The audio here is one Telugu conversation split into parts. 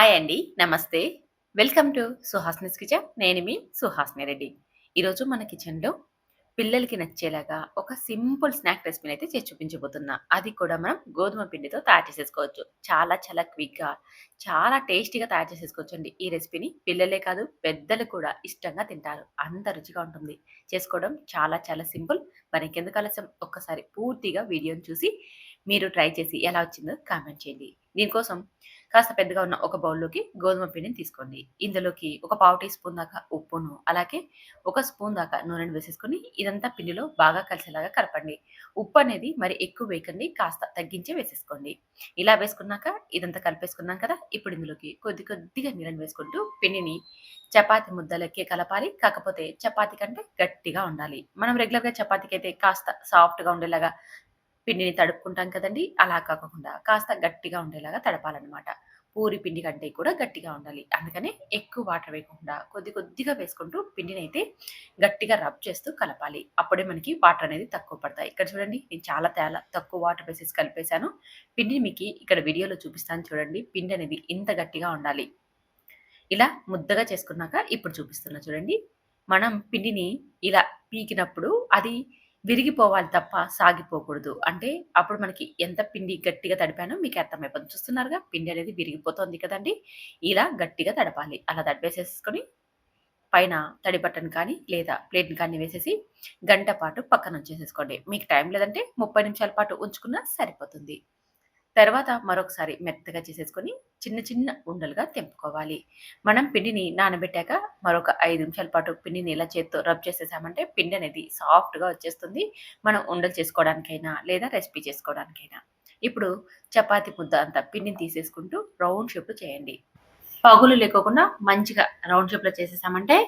హాయ్ అండి. నమస్తే. Welcome to Suhasini's kitchen. నేను మీ సుహాస్ని రెడ్డి. ఈరోజు మన కిచెన్‌లో పిల్లలకి నచ్చేలాగా ఒక సింపుల్ స్నాక్ రెసిపీనైతే చేసి చూపించబోతున్నా. అది కూడా మనం గోధుమ పిండితో తయారు చేసేసుకోవచ్చు. చాలా చాలా క్విక్‌గా, చాలా టేస్టీగా తయారు చేసేసుకోవచ్చండి ఈ రెసిపీని. పిల్లలే కాదు పెద్దలు కూడా ఇష్టంగా తింటారు. అంత రుచిగా ఉంటుంది. చేసుకోవడం చాలా చాలా సింపుల్. మరి ఇంకెందుకు ఆలస్యం ఒక్కసారి పూర్తిగా వీడియోని చూసి మీరు ట్రై చేసి ఎలా వచ్చిందో కామెంట్ చేయండి. దీనికోసం కాస్త పెద్దగా ఉన్న ఒక బౌల్‌లోకి గోధుమ పిండిని తీసుకోండి. ఇందులోకి ఒక పావు టీ స్పూన్ దాకా ఉప్పును, అలాగే ఒక స్పూన్ దాకా నూనెను వేసేసుకొని ఇదంతా పిండిలో బాగా కలిసేలాగా కలపండి. ఉప్పు అనేది మరి ఎక్కువ వేయకండి. కాస్త తగ్గించే వేసేసుకోండి. ఇలా వేసుకున్నాక ఇదంతా కలిపేసుకున్నాం కదా! ఇప్పుడు ఇందులోకి కొద్ది కొద్దిగా నీళ్ళని వేసుకుంటూ పిండిని చపాతి ముద్దలకే కలపాలి. కాకపోతే చపాతి కంటే గట్టిగా ఉండాలి. మనం రెగ్యులర్‌గా చపాతీకైతే కాస్త సాఫ్ట్‌గా ఉండేలాగా పిండిని తడుపుకుంటాం కదండీ! అలా కాకుండా కాస్త గట్టిగా ఉండేలాగా తడపాలనమాట. పూరి పిండి కంటే కూడా గట్టిగా ఉండాలి. అందుకనే ఎక్కువ వాటర్ వేయకుండా కొద్ది కొద్దిగా వేసుకుంటూ పిండినైతే గట్టిగా రబ్ చేస్తూ కలపాలి. అప్పుడే మనకి వాటర్ అనేది తక్కువ పడతాయి. ఇక్కడ చూడండి నేను చాలా తేలా తక్కువ వాటర్ వేసేసి కలిపేశాను. పిండిని మీకు ఇక్కడ వీడియోలో చూపిస్తాను చూడండి. పిండి అనేది ఇంత గట్టిగా ఉండాలి. ఇలా ముద్దగా చేసుకున్నాక ఇప్పుడు చూపిస్తున్నా చూడండి. మనం పిండిని ఇలా పీకినప్పుడు అది విరిగిపోవాలి తప్ప సాగిపోకూడదు. అంటే అప్పుడు మనకి ఎంత పిండి గట్టిగా తడిపానో మీకు అర్థమైపోతుంది. చూస్తున్నారుగా పిండి అనేది విరిగిపోతుంది కదండీ! ఇలా గట్టిగా తడపాలి. అలా తడిపేసేసుకొని పైన తడి బట్టను కానీ లేదా ప్లేట్‌ని కానీ వేసేసి గంట పాటు పక్కన ఉంచేసేసుకోండి. మీకు టైం లేదంటే 30 నిమిషాల పాటు ఉంచుకున్నా సరిపోతుంది. తర్వాత మరొకసారి మెత్తగా చేసేసుకొని చిన్న చిన్న ఉండలుగా తెంపుకోవాలి. మనం పిండిని నానబెట్టాక మరొక ఐదు నిమిషాల పాటు పిండిని ఇలా చేత్తో రబ్ చేసేసామంటే పిండి అనేది సాఫ్ట్‌గా వచ్చేస్తుంది. మనం ఉండలు చేసుకోవడానికైనా లేదా రెసిపీ చేసుకోవడానికైనా. ఇప్పుడు చపాతి ముద్ద అంతా పిండిని తీసేసుకుంటూ రౌండ్ షేప్‌లో చేయండి. పగులు లేకోకుండా మంచిగా రౌండ్ షేప్‌లో చేసేసామంటే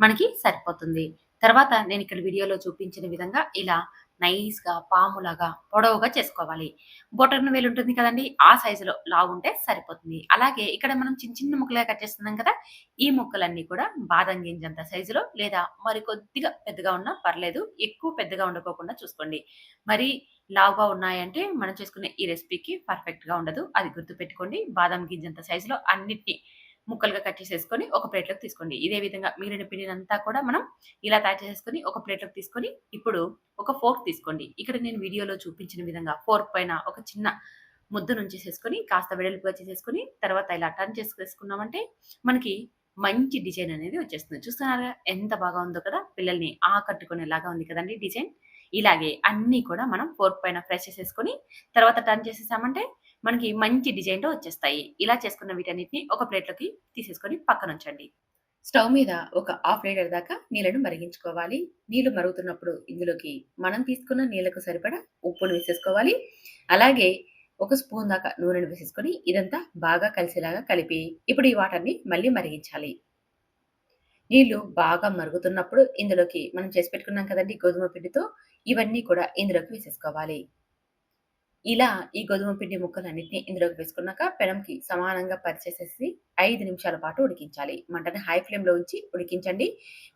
మనకి సరిపోతుంది. తర్వాత నేను ఇక్కడ వీడియోలో చూపించిన విధంగా ఇలా నైస్‌గా పాములాగా పొడవుగా చేసుకోవాలి. బొటన వేలు ఉంటుంది కదండీ! ఆ సైజులో లావుంటే సరిపోతుంది. అలాగే ఇక్కడ మనం చిన్న చిన్న ముక్కలుగా కట్ చేస్తున్నాం కదా! ఈ ముక్కలన్నీ కూడా బాదం గింజంత సైజులో లేదా మరి కొద్దిగా పెద్దగా ఉన్నా పర్లేదు. ఎక్కువ పెద్దగా ఉండకోకుండా చూసుకోండి. మరి లావుగా ఉన్నాయంటే మనం చేసుకునే ఈ రెసిపీకి పర్ఫెక్ట్‌గా ఉండదు. అది గుర్తుపెట్టుకోండి. బాదం గింజంత సైజులో అన్నిటిని ముక్కలుగా కట్ చేసేసుకొని ఒక ప్లేట్‌లోకి తీసుకోండి. ఇదే విధంగా మిగిలిన పిండినంతా కూడా మనం ఇలా తయారు చేసేసుకొని ఒక ప్లేట్‌లోకి తీసుకొని ఇప్పుడు ఒక ఫోర్క్ తీసుకోండి. ఇక్కడ నేను వీడియోలో చూపించిన విధంగా ఫోర్క్ పైన ఒక చిన్న ముద్దనుంచేసేసుకొని కాస్త వెడల్పుగా చేసేసుకొని తర్వాత ఇలా టర్న్ చేసేసుకున్నామంటే మనకి మంచి డిజైన్ అనేది వచ్చేస్తుంది. చూస్తున్నారా ఎంత బాగా ఉందో కదా! పిల్లల్ని ఆకట్టుకునేలాగా ఉంది కదండి డిజైన్. ఇలాగే అన్నీ కూడా మనం ఫోర్క్ పైన ఫ్రెష్ చేసేసుకొని తర్వాత టర్న్ చేసేసామంటే మనకి మంచి డిజైన్‌లో వచ్చేస్తాయి. ఇలా చేసుకున్న వీటన్నిటిని ఒక ప్లేట్‌లోకి తీసేసుకొని పక్కనుంచండి. స్టవ్ మీద ఒక హాఫ్ లీటర్ దాకా నీళ్ళను మరిగించుకోవాలి. నీళ్ళు మరుగుతున్నప్పుడు ఇందులోకి మనం తీసుకున్న నీళ్ళకు సరిపడా ఉప్పును వేసేసుకోవాలి. అలాగే ఒక స్పూన్ దాకా నూనెను వేసేసుకొని ఇదంతా బాగా కలిసేలాగా కలిపి ఇప్పుడు ఈ వాటర్‌ని మళ్ళీ మరిగించాలి. నీళ్ళు బాగా మరుగుతున్నప్పుడు ఇందులోకి మనం చేసి పెట్టుకున్నాం కదండీ గోధుమ పిండితో ఇవన్నీ కూడా ఇందులోకి వేసేసుకోవాలి. ఇలా ఈ గోధుమ పిండి ముక్కలన్నింటినీ ఇందులోకి వేసుకున్నాక పెనంకి సమానంగా పరిచేసేసి ఐదు నిమిషాల పాటు ఉడికించాలి. మంటని హై ఫ్లేమ్‌లో ఉంచి ఉడికించండి.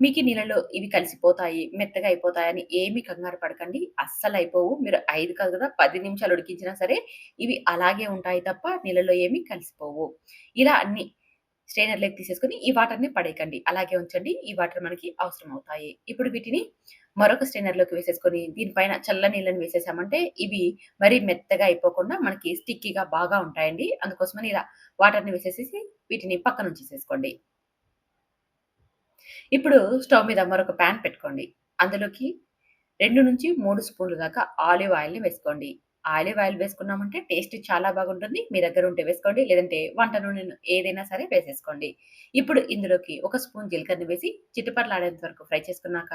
మీకు నీళ్ళలో ఇవి కలిసిపోతాయి, మెత్తగా అయిపోతాయని ఏమీ కంగారు పడకండి. అస్సలు అయిపోవు మీరు ఐదు కాదు కదా పది నిమిషాలు ఉడికించినా సరే ఇవి అలాగే ఉంటాయి తప్ప నీళ్ళలో ఏమీ కలిసిపోవు. ఇలా అన్ని స్ట్రెయినర్‌లోకి తీసేసుకుని ఈ వాటర్‌ని పడేయకండి. అలాగే ఉంచండి. ఈ వాటర్ మనకి అవసరం అవుతాయి. ఇప్పుడు వీటిని మరొక స్ట్రెయినర్‌లోకి వేసేసుకొని దీనిపైన చల్ల నీళ్ళని వేసేసామంటే ఇవి మరీ మెత్తగా అయిపోకుండా మనకి స్టిక్కీగా బాగా ఉంటాయండి. అందుకోసమని ఇలా వాటర్‌ని వేసేసేసి వీటిని పక్కనుంచేసేసుకోండి. ఇప్పుడు స్టవ్ మీద మరొక పాన్ పెట్టుకోండి. అందులోకి 2-3 స్పూన్లు దాకా ఆలివ్ ఆయిల్‌ని వేసుకోండి. ఆలివ్ ఆయిల్ వేసుకున్నామంటే టేస్ట్ చాలా బాగుంటుంది. మీ దగ్గర ఉంటే వేసుకోండి. లేదంటే వంట నూనె ఏదైనా సరే వేసేసుకోండి. ఇప్పుడు ఇందులోకి ఒక స్పూన్ జీలకర్ర వేసి చిట్టుపట్లాడేంత వరకు ఫ్రై చేసుకున్నాక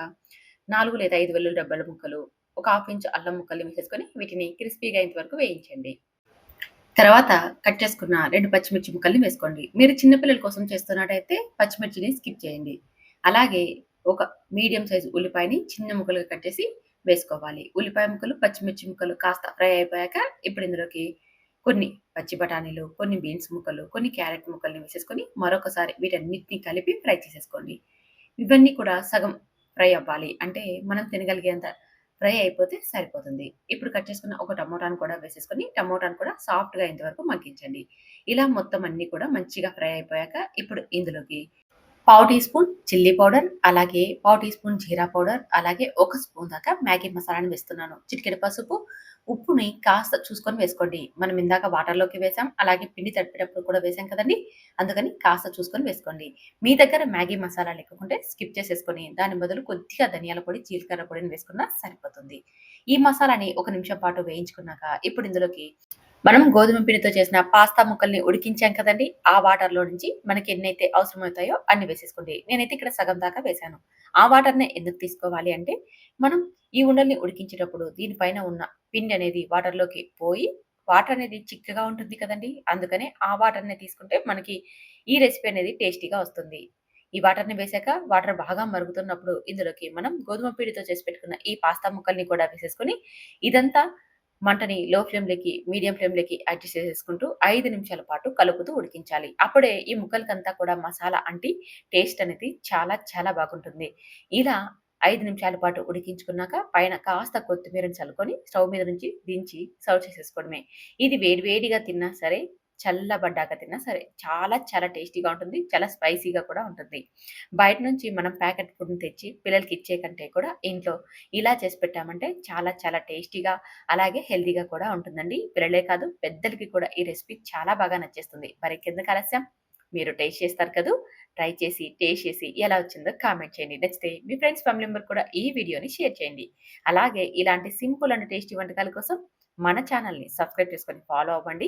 నాలుగు లేదా ఐదు వెల్లుల్లి డబ్బల ముక్కలు, ఒక హాఫ్ ఇంచ్ అల్లం ముక్కలు వేసేసుకొని వీటిని క్రిస్పీగా అయ్యేంత వరకు వేయించండి. తర్వాత కట్ చేసుకున్న రెండు పచ్చిమిర్చి ముక్కల్ని వేసుకోండి. మీరు చిన్నపిల్లల కోసం చేస్తున్నట్టయితే పచ్చిమిర్చిని స్కిప్ చేయండి. అలాగే ఒక మీడియం సైజ్ ఉల్లిపాయని చిన్న ముక్కలుగా కట్ చేసి వేసుకోవాలి. ఉల్లిపాయ ముక్కలు, పచ్చిమిర్చి ముక్కలు కాస్త ఫ్రై అయిపోయాక ఇప్పుడు ఇందులోకి కొన్ని పచ్చి బఠానీలు, కొన్ని బీన్స్ ముక్కలు, కొన్ని క్యారెట్ ముక్కల్ని వేసేసుకొని మరొకసారి వీటన్నిటిని కలిపి ఫ్రై చేసేసుకోండి. ఇవన్నీ కూడా సగం ఫ్రై అవ్వాలి. అంటే మనం తినగలిగేంత ఫ్రై అయిపోతే సరిపోతుంది. ఇప్పుడు కట్ చేసుకున్న ఒక టమోటాను కూడా వేసేసుకొని, టమోటాను కూడా సాఫ్ట్‌గా ఇంతవరకు మగ్గించండి. ఇలా మొత్తం అన్నీ కూడా మంచిగా ఫ్రై అయిపోయాక, ఇప్పుడు ఇందులోకి పావు టీ స్పూన్ చిల్లీ పౌడర్, అలాగే పావు టీ స్పూన్ జీరా పౌడర్, అలాగే ఒక స్పూన్ దాకా మ్యాగీ మసాలాని వేస్తున్నాను. చిటికెడు పసుపు, ఉప్పుని కాస్త చూసుకొని వేసుకోండి. మనం ఇందాక వాటర్‌లోకి వేసాం. అలాగే పిండి తడిపేటప్పుడు కూడా వేసాం కదండీ! అందుకని కాస్త చూసుకొని వేసుకోండి. మీ దగ్గర మ్యాగీ మసాలా లేకుంటే స్కిప్ చేసేసుకొని, దాని బదులు కొద్దిగా ధనియాల పొడి, జీలకర్ర పొడిని వేసుకున్నా సరిపోతుంది. ఈ మసాలాని ఒక నిమిషం పాటు వేయించుకున్నాక, ఇప్పుడు ఇందులోకి మనం గోధుమ పిండితో చేసిన పాస్తా ముక్కల్ని ఉడికించాం కదండీ! ఆ వాటర్‌లో నుంచి మనకి ఎన్నైతే అవసరమవుతాయో అన్ని వేసేసుకోండి. నేనైతే ఇక్కడ సగం దాకా వేశాను. ఆ వాటర్‌నే ఎందుకు తీసుకోవాలి అంటే, మనం ఈ ఉండల్ని ఉడికించేటప్పుడు దీని పైన ఉన్న పిండి అనేది వాటర్‌లోకి పోయి, వాటర్ అనేది చిక్కగా ఉంటుంది కదండి అందుకనే ఆ వాటర్‌నే తీసుకుంటే మనకి ఈ రెసిపీ అనేది టేస్టీగా వస్తుంది. ఈ వాటర్‌ని వేసాక వాటర్ బాగా మరుగుతున్నప్పుడు ఇందులోకి మనం గోధుమ పిండితో చేసి పెట్టుకున్న ఈ పాస్తా ముక్కల్ని కూడా వేసేసుకొని, ఇదంతా మంటని లో ఫ్లేమ్‌లోకి, మీడియం ఫ్లేమ్‌లోకి అడ్జస్ట్ చేసేసుకుంటూ ఐదు నిమిషాల పాటు కలుపుతూ ఉడికించాలి. అప్పుడే ఈ ముక్కలకంతా కూడా మసాలా అంటి టేస్ట్ అనేది చాలా చాలా బాగుంటుంది. ఇలా ఐదు నిమిషాల పాటు ఉడికించుకున్నాక పైన కాస్త కొత్తిమీరని చల్లుకొని స్టవ్ మీద నుంచి దించి సర్వ్ చేసేసుకోవడమే. ఇది వేడి వేడిగా తిన్నా సరే, చల్లబడ్డాక తిన్నా సరే, చాలా చాలా టేస్టీగా ఉంటుంది. చాలా స్పైసీగా కూడా ఉంటుంది. బయట నుంచి మనం ప్యాకెట్ ఫుడ్‌ని తెచ్చి పిల్లలకి ఇచ్చే కంటే కూడా ఇంట్లో ఇలా చేసి పెట్టామంటే చాలా చాలా టేస్టీగా, అలాగే హెల్తీగా కూడా ఉంటుందండి. పిల్లలే కాదు పెద్దలకి కూడా ఈ రెసిపీ చాలా బాగా నచ్చేస్తుంది. మరి మరింకెందుకు ఆలస్యం? మీరు టేస్ట్ చేస్తారు కదా ట్రై చేసి, టేస్ట్ చేసి ఎలా వచ్చిందో కామెంట్ చేయండి. నచ్చితే మీ ఫ్రెండ్స్, ఫ్యామిలీ మెంబర్ కూడా ఈ వీడియోని షేర్ చేయండి. అలాగే ఇలాంటి సింపుల్ అండ్ టేస్టీ వంటకాల కోసం మన ఛానల్ని సబ్స్క్రైబ్ చేసుకొని ఫాలో అవ్వండి.